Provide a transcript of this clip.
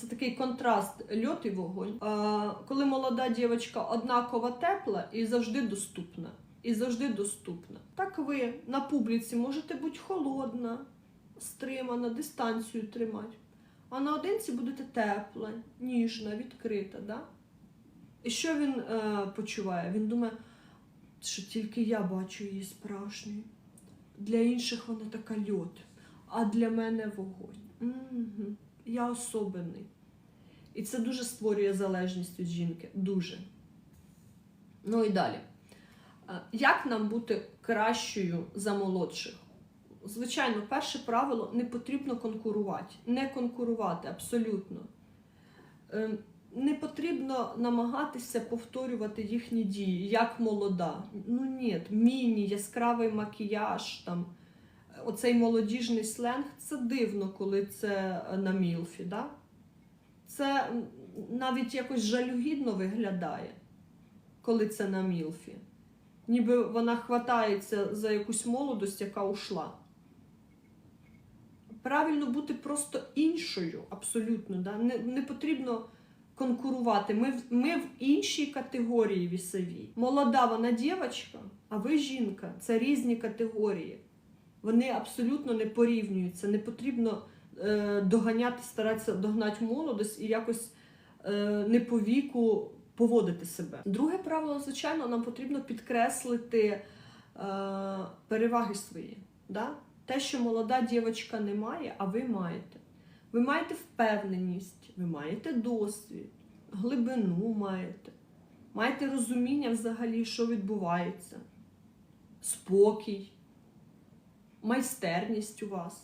це такий контраст льот і вогонь. А, коли молода дівчинка однаково тепла і завжди доступна. І завжди доступна. Так ви на публіці можете бути холодна, стримана, дистанцію тримати. А наодинці будете тепла, ніжна, відкрита. Да? І що він е, почуває? Він думає, що тільки я бачу її справжньою. Для інших вона така льот, а для мене вогонь. Угу. Я особенний. І це дуже створює залежність від жінки. Дуже. Ну і далі. Е, Як нам бути кращою за молодших? Звичайно, перше правило не потрібно конкурувати. Не конкурувати абсолютно. Е, Не потрібно намагатися повторювати їхні дії, як молода. Ну ні, міні, яскравий макіяж, там, оцей молодіжний сленг це дивно, коли це на мілфі. Да? Це навіть якось жалюгідно виглядає, коли це на мілфі. Ніби вона хватається за якусь молодость, яка ушла. Правильно бути просто іншою, абсолютно. Да? Не, не потрібно конкурувати. Ми, ми в іншій категорії вісовій. Молода вона дівчинка, а ви жінка. Це різні категорії. Вони абсолютно не порівнюються. Не потрібно е, доганяти, старатися догнати молодость і якось е, не по віку поводити себе. Друге правило, звичайно, нам потрібно підкреслити е, переваги свої. Да? Те, що молода дівчинка не має, а ви маєте. Ви маєте впевненість, ви маєте досвід, глибину маєте, маєте розуміння взагалі, що відбувається, спокій, майстерність у вас.